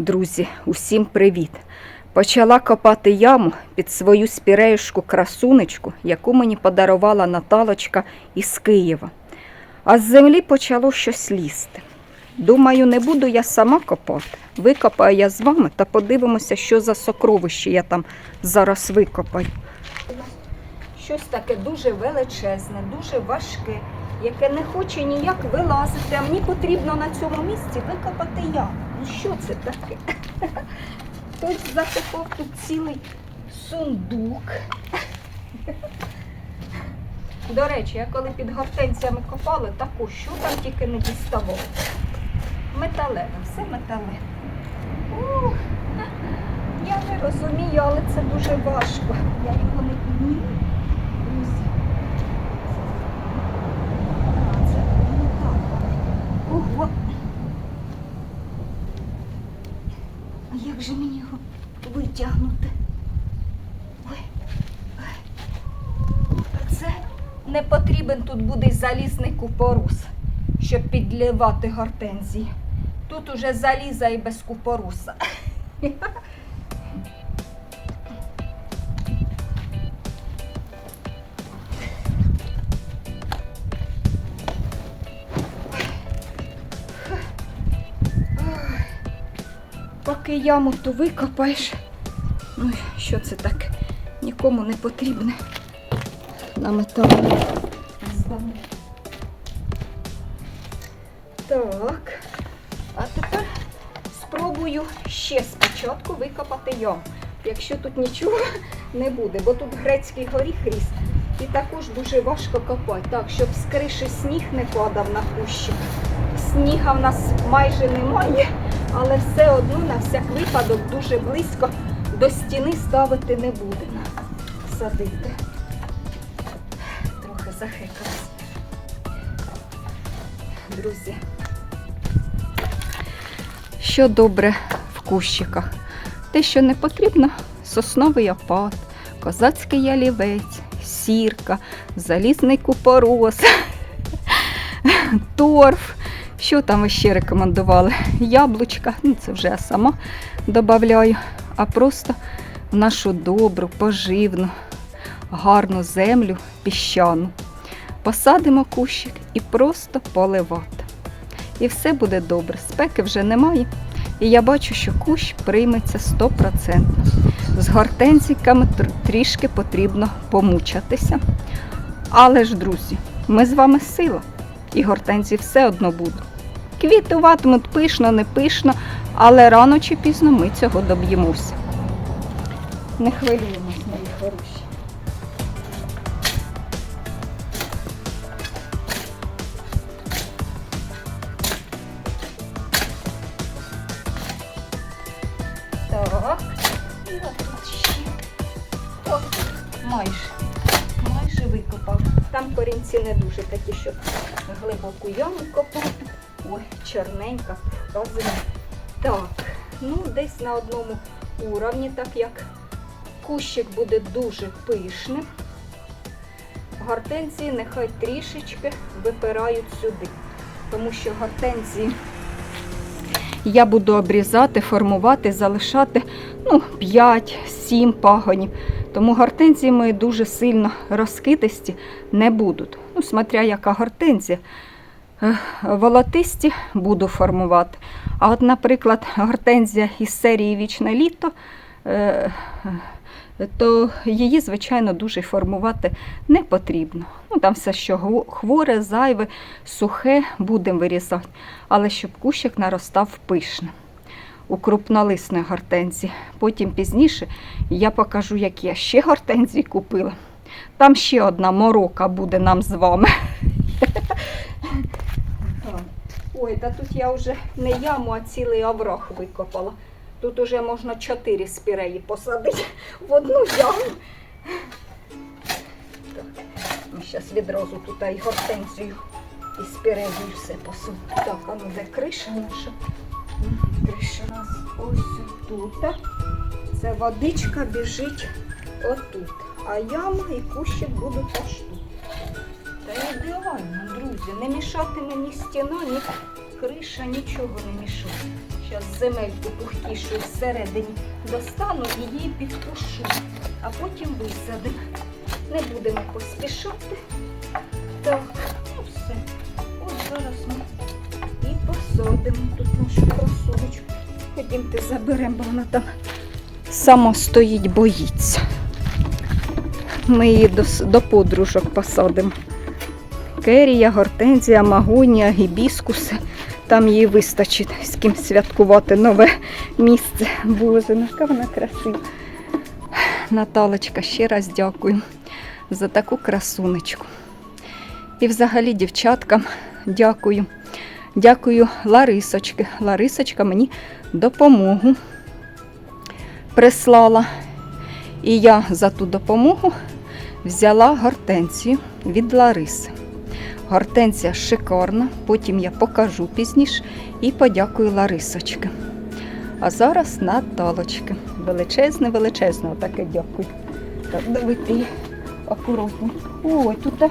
Друзі, усім привіт! Почала копати яму під свою спіреюшку красунечку, яку мені подарувала Наталочка із Києва. А з землі почало щось лізти. Думаю, не буду я сама копати. Викопаю я з вами та подивимося, що за сокровище я там зараз викопаю. Щось таке дуже величезне, дуже важке, яке не хоче ніяк вилазити, а мені потрібно на цьому місці викопати яму. Ну що це таке? Хтось закопав тут цілий сундук. До речі, я коли під гортензіями копала, таку, що там тільки не діставало. Металеве, все металеве. Ух, я не розумію, але це дуже важко. Я його не підніму. Друзі. А, це ну так. Ого. А як же мені його витягнути? Ой. Ой. Це не потрібен тут буде залізний купорус, щоб підливати гортензії. Тут уже заліза і без купоруса. Поки яму то викопаєш. Ну, що це так? Нікому не потрібне. На метал. Так. А тепер спробую ще спочатку викопати яму. Якщо тут нічого не буде, бо тут грецький горіх ріс. І також дуже важко копати. Так, щоб з криші сніг не падав на кущі. Сніга в нас майже немає, але все одно на всяк випадок дуже близько до стіни ставити не будемо. Садити. Трохи захикалась. Друзі. Що добре в кущиках? Те, що не потрібно, сосновий опад, козацький ялівець, сірка, залізний купорос, торф. Що там ще рекомендували? Яблучка, ну це вже я сама додаю, а просто в нашу добру, поживну, гарну землю піщану. Посадимо кущик і просто поливати. І все буде добре. Спеки вже немає. І я бачу, що кущ прийметься 100%. З гортензиками тр- трішки потрібно помучатися. Але ж, друзі, ми з вами сила, і гортензії все одно будуть. Квітуватимуть пишно, не пишно, але рано чи пізно ми цього доб'ємося. Не хвилюємось, мої хороші. Так. І отут ще. Майже. Майже викопав. Там корінці не дуже такі, щоб глибоку яму. Чорненька, розина. Так, ну десь на одному уровні, так як кущик буде дуже пишним. Гортензії нехай трішечки випирають сюди, тому що гортензії я буду обрізати, формувати, залишати ну, 5-7 пагонів. Тому гортензії мої дуже сильно розкидисті не будуть. Ну, смотря яка гортензія. Е, Волотисті буду формувати. А от, наприклад, гортензія із серії Вічне літо, е, то її, звичайно, дуже формувати не потрібно. Ну, там все, що хворе, зайве, сухе, будемо вирізати. Але щоб кущик наростав пишно. У крупнолисної гортензії. Потім пізніше я покажу, як я ще гортензії купила. Там ще одна морока буде нам з вами. Ой, та тут я вже не яму, а цілий овраг викопала. Тут уже можна чотири спіреї посадити в одну яму. Так, ми зараз відразу тут і гортензію і спірею все посуду. Так, а ну де криша наша? Криша нас ось тут. Це водичка біжить отут. А яма і кущик будуть аж тут. Та ідеально, друзі, не мішатиме ні стіна, ні криша, нічого не мішає. Зараз земельку пухтішу всередині достану і її підпушу, а потім висадимо. Не будемо поспішати. Так, ну все. От зараз ми і посадимо тут нашу красунечку. Ходімте заберемо, бо вона там само стоїть, боїться. Ми її до, до подружок посадимо. Керія, гортензія, магонія, гібіскуси. Там їй вистачить з ким святкувати нове місце. Боже, яка вона красива. Наталочка, ще раз дякую за таку красунечку. І взагалі дівчаткам дякую. Дякую Ларисочки. Ларисочка мені допомогу прислала. І я за ту допомогу взяла гортензію від Лариси. Гортензія шикарна, потім я покажу пізніше і подякую Ларисочки. А зараз Наталочки. Величезне, величезне, отаке дякую. Так, давайте акуратно. Ой, тут,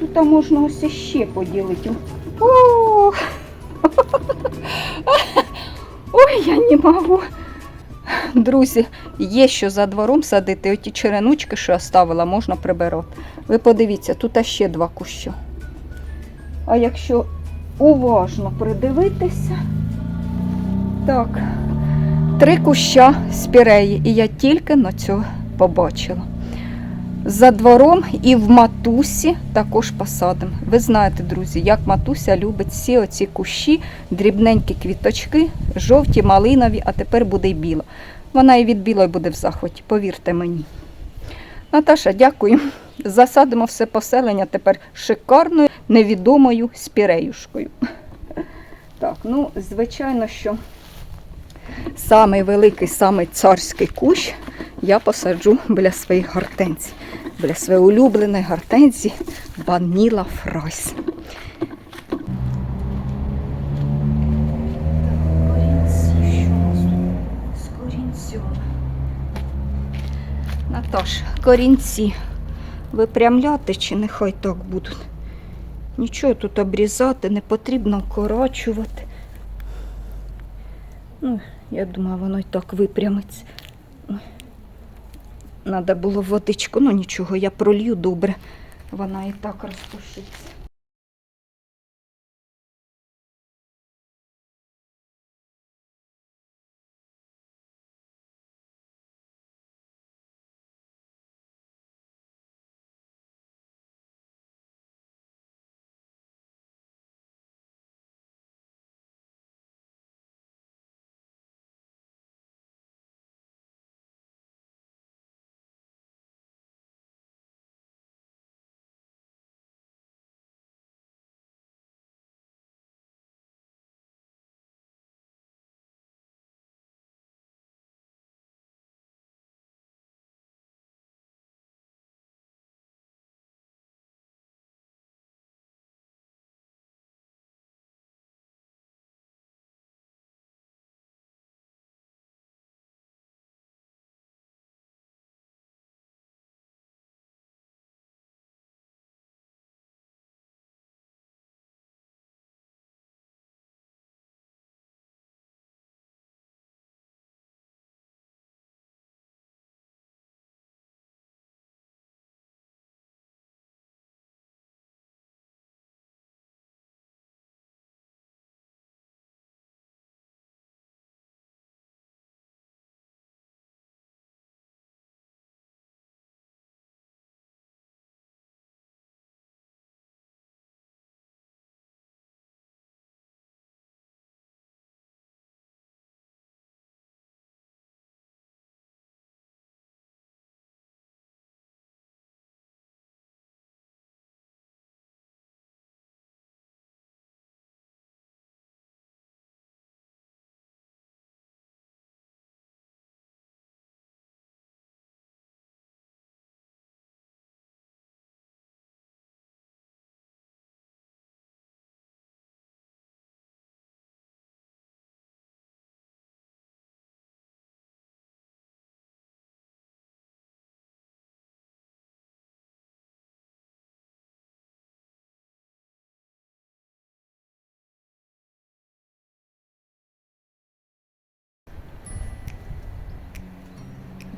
тут можна ось ще поділити. Ой, я не можу. Друзі, є що за двором садити. Оті черенучки, що я ставила, можна прибирати. Ви подивіться, тут ще два кущі. А якщо уважно придивитися, так, три куща спіреї, і я тільки на цього побачила. За двором і в матусі також посадимо. Ви знаєте, друзі, як матуся любить всі оці кущі, дрібненькі квіточки, жовті, малинові, а тепер буде й біла. Вона і від білої буде в захваті, повірте мені. Наташа, дякую. Засадимо все поселення тепер шикарною, невідомою спіреюшкою. Так, ну, звичайно, що самий великий, самий царський кущ я посаджу біля своїх гортензій. Біля своєї улюбленої гортензії з корінцем? Наташ, корінці випрямляти чи нехай так будуть? Нічого тут обрізати, не потрібно вкорочувати. Ну, я думаю, воно і так випрямиться. Надо було водичку, ну нічого, я пролью добре. Вона і так розпушиться.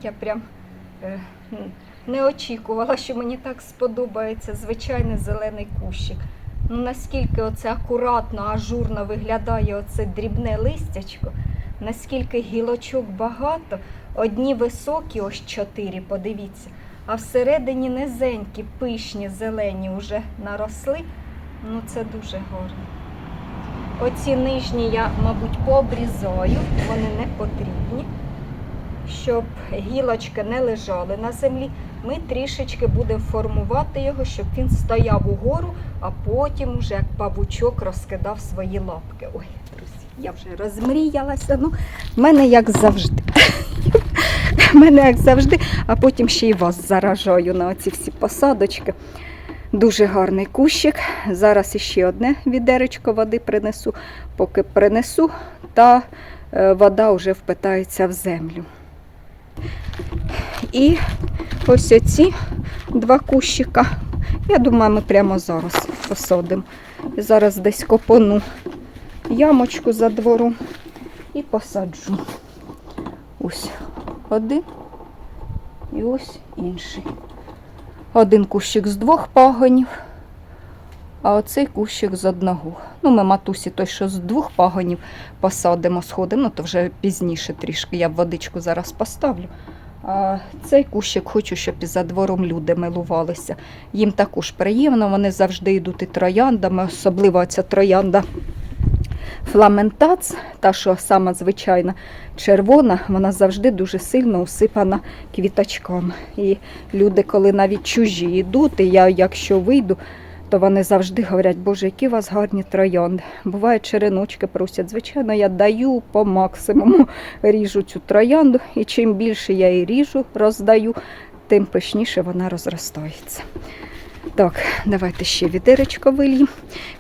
Я прям е, не очікувала, що мені так сподобається звичайний зелений кущик. Ну наскільки оце акуратно, ажурно виглядає оце дрібне листячко, наскільки гілочок багато, одні високі, ось чотири, подивіться, а всередині низенькі, пишні, зелені вже наросли. Ну це дуже гарно. Оці нижні я, мабуть, пообрізаю, вони не потрібні. Щоб гілочки не лежали на землі, ми трішечки будемо формувати його, щоб він стояв угору, а потім уже як павучок розкидав свої лапки. Ой, друзі, я вже розмріялася. Ну, в мене як завжди. Мене як завжди, а потім ще й вас заражаю на оці всі посадочки. Дуже гарний кущик. Зараз іще одне відеречко води принесу. Поки принесу, та е, вода вже впитається в землю. І ось оці два кущика. Я думаю, ми прямо зараз посадимо. Зараз десь копану ямочку за двором і посаджу. Ось один і ось інший. Один кущик з двох пагонів, а оцей кущик з одного. Ну, ми матусі той, що з двох пагонів посадимо, сходимо, то вже пізніше трішки. Я водичку зараз поставлю. А цей кущик хочу, щоб і за двором люди милувалися. Їм також приємно, вони завжди йдуть і трояндами, особливо ця троянда фламентац, та що сама звичайна червона, вона завжди дуже сильно усипана квіточками. І люди, коли навіть чужі йдуть, і я якщо вийду, то вони завжди говорять, Боже, які у вас гарні троянди. Буває, череночки просять. Звичайно, я даю по максимуму ріжу цю троянду, і чим більше я її ріжу, роздаю, тим пишніше вона розростається. Так, давайте ще відеречко вильємо,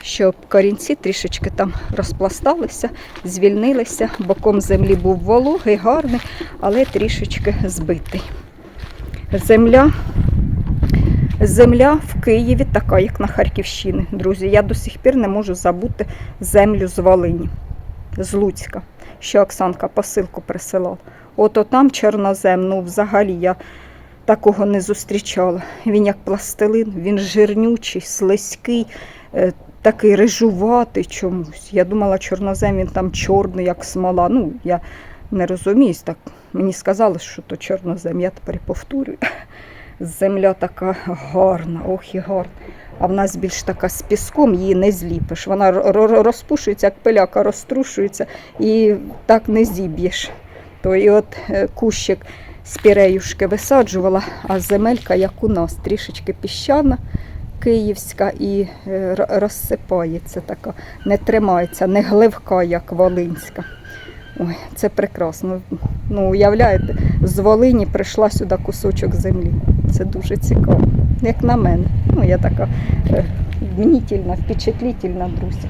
щоб корінці трішечки там розпласталися, звільнилися. Боком землі був вологий, гарний, але трішечки збитий. Земля, земля в Києві така, як на Харківщині. Друзі, я до сих пір не можу забути землю з Волині, з Луцька, що Оксанка посилку присилала. Ото там чорнозем, ну взагалі я такого не зустрічала. Він як пластилин, він жирнючий, слизький, е, такий рижуватий чомусь. Я думала, чорнозем він там чорний, як смола. Ну, я не розуміюсь, так мені сказали, що то чорнозем, я тепер повторюю. Земля така гарна, ох і гарна. А в нас більш така з піском, її не зліпиш. Вона ро- ро- розпушується, як пиляка розтрушується, і так не зіб'єш. То і от е, кущик спіреюшки висаджувала, а земелька, як у нас, трішечки піщана, київська, і е, розсипається така, не тримається, не гливка, як волинська. Ой, це прекрасно. Ну, уявляєте, з Волині прийшла сюди кусочок землі. Це дуже цікаво. Як на мене. Ну, я така е, впечатлітельна, друзі.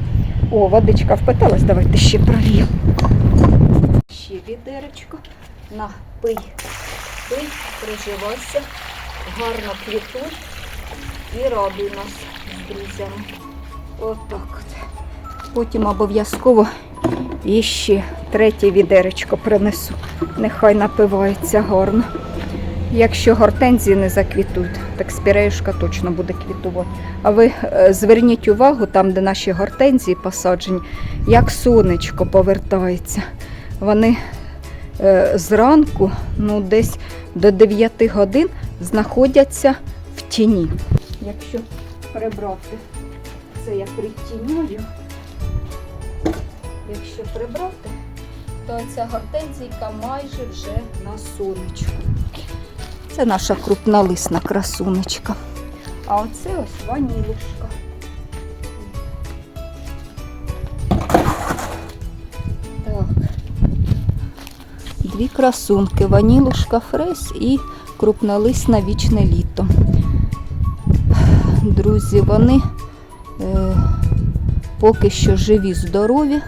О, водичка впиталась, давайте ще проліємо. Ще відеречко. На, пий, пий, приживайся, гарно квітуй і радуй нас з друзями. Отак от. Потім обов'язково іще третє відеречко принесу. Нехай напивається гарно. Якщо гортензії не заквітують, так спіреюшка точно буде квітувати. А ви е, зверніть увагу, там, де наші гортензії посаджені, як сонечко повертається. Вони е, зранку, ну десь до 9 годин, знаходяться в тіні. Якщо прибрати, це я притінюю. Якщо прибрати, то ця гортензійка майже вже на сонечку. Це наша крупнолисна красунечка. А оце ось ванілушка. Так. Дві красунки. Ванілушка фрес і крупнолисна вічне літо. Друзі, вони е, поки що живі, здорові,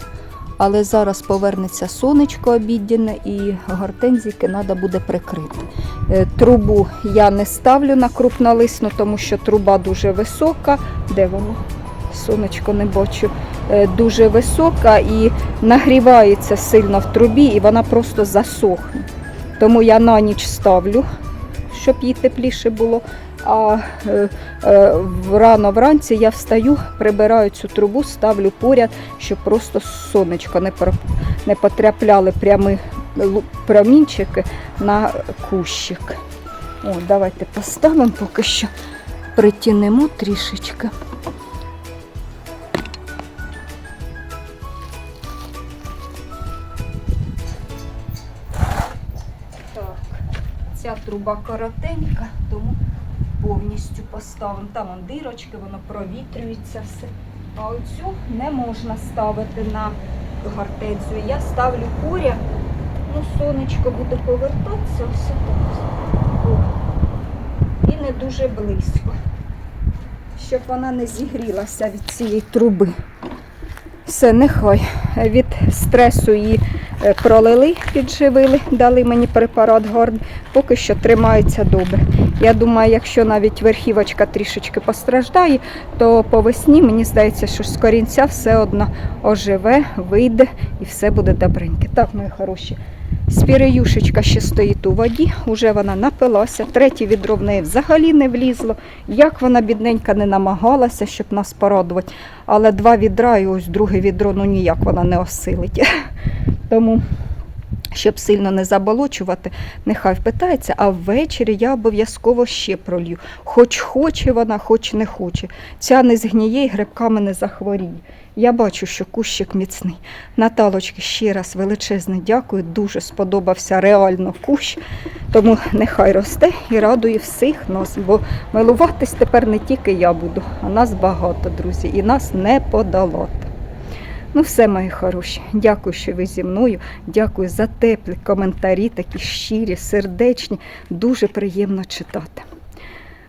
але зараз повернеться сонечко обіддяне і гортензійки треба буде прикрити. Е, Трубу я не ставлю на крупнолисну, тому що труба дуже висока. Де воно? Сонечко не бачу. Е, Дуже висока і нагрівається сильно в трубі, і вона просто засохне. Тому я на ніч ставлю, щоб їй тепліше було. А е, е, рано вранці я встаю, прибираю цю трубу, ставлю поряд, щоб просто сонечко не, потрапляли прямі промінчики на кущик. О, давайте поставимо поки що притінемо трішечки. Так, ця труба коротенька, тому повністю поставимо. Там он дирочки, воно провітрюється все. А оцю не можна ставити на гортензію. Я ставлю поряд, ну сонечко буде повертатися, все так. І не дуже близько, щоб вона не зігрілася від цієї труби. Все, нехай. Від стресу її пролили, підживили, дали мені препарат гарний, поки що тримається добре. Я думаю, якщо навіть верхівочка трішечки постраждає, то по весні мені здається, що з корінця все одно оживе, вийде і все буде добреньке. Так, мої хороші. Спіреюшечка ще стоїть у воді, уже вона напилася, третє відро в неї взагалі не влізло. Як вона бідненька не намагалася, щоб нас порадувати. Але два відра і ось друге відро, ну ніяк вона не осилить. Тому, щоб сильно не заболочувати, нехай впитається, а ввечері я обов'язково ще пролью. Хоч хоче вона, хоч не хоче. Ця не згніє і грибками не захворіє. Я бачу, що кущик міцний. Наталочки, ще раз величезне дякую. Дуже сподобався реально кущ. Тому нехай росте і радує всіх нас, бо милуватись тепер не тільки я буду, а нас багато, друзі, і нас не подолати. Ну, все, мої хороші. Дякую, що ви зі мною. Дякую за теплі коментарі, такі щирі, сердечні. Дуже приємно читати.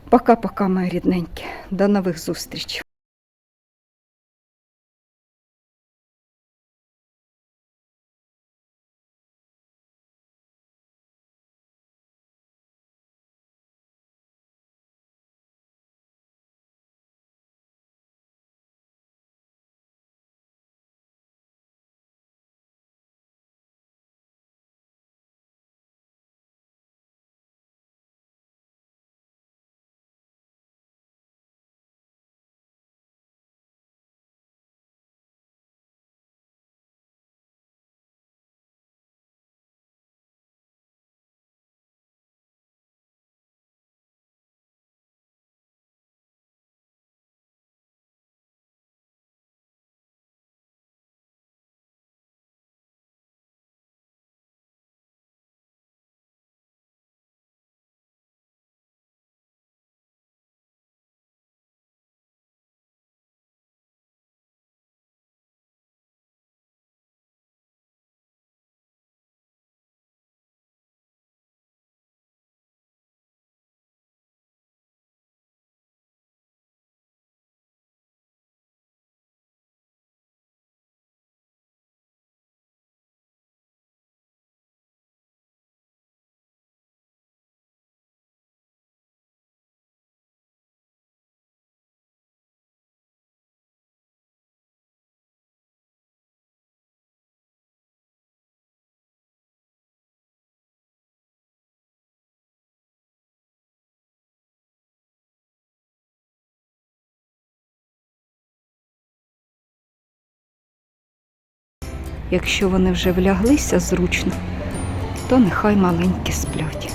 Пока-пока, мої рідненькі. До нових зустрічей. Якщо вони вже вляглися зручно, то нехай маленькі сплять.